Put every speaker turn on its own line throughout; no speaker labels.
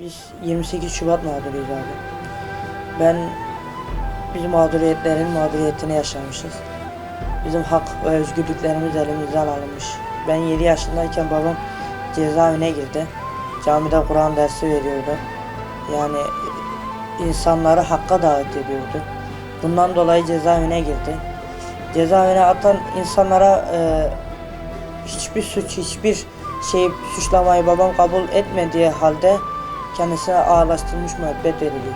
Biz 28 Şubat mağduruyuz abi. Ben biz mağduriyetlerin mağduriyetini yaşamışız. Bizim hak ve özgürlüklerimiz elimizden alınmış. Ben 7 yaşındayken babam cezaevine girdi. Camide Kur'an dersi veriyordu. Yani insanları hakka davet ediyordu. Bundan dolayı cezaevine girdi. Cezaevine atan insanlara e, hiçbir suç, hiçbir şey suçlamayı babam kabul etmediği halde kendisine ağırlaştırılmış müebbet verilir.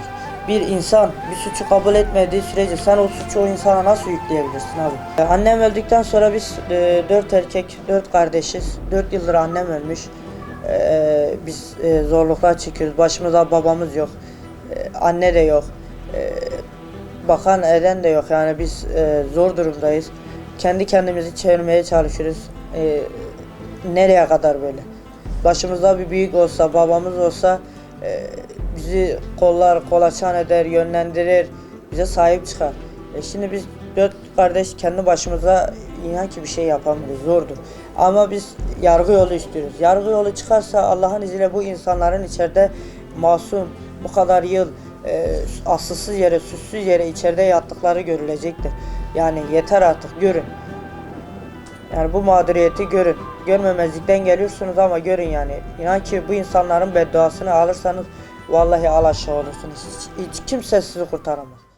Bir insan bir suçu kabul etmediği sürece sen o suçu o insana nasıl yükleyebilirsin abi? Annem öldükten sonra biz e, dört erkek, dört kardeşiz. Dört yıldır annem ölmüş. E, biz e, zorluklar çekiyoruz. Başımızda babamız yok. E, anne de yok. E, bakan eden de yok. Yani biz e, zor durumdayız. Kendi kendimizi çevirmeye çalışıyoruz. E, nereye kadar böyle? Başımızda bir büyük olsa, babamız olsa e, bizi kollar, kolaçan eder, yönlendirir, bize sahip çıkar. E şimdi biz dört kardeş kendi başımıza inan ki bir şey yapamıyoruz, zordur. Ama biz yargı yolu istiyoruz. Yargı yolu çıkarsa Allah'ın izniyle bu insanların içeride masum, bu kadar yıl e, asılsız yere, suçsuz yere içeride yattıkları görülecektir. Yani yeter artık, görün. Yani bu mağduriyeti görün. Görmemezlikten geliyorsunuz ama görün yani. İnan ki bu insanların bedduasını alırsanız vallahi al aşağı olursunuz. Hiç, hiç kimse sizi kurtaramaz.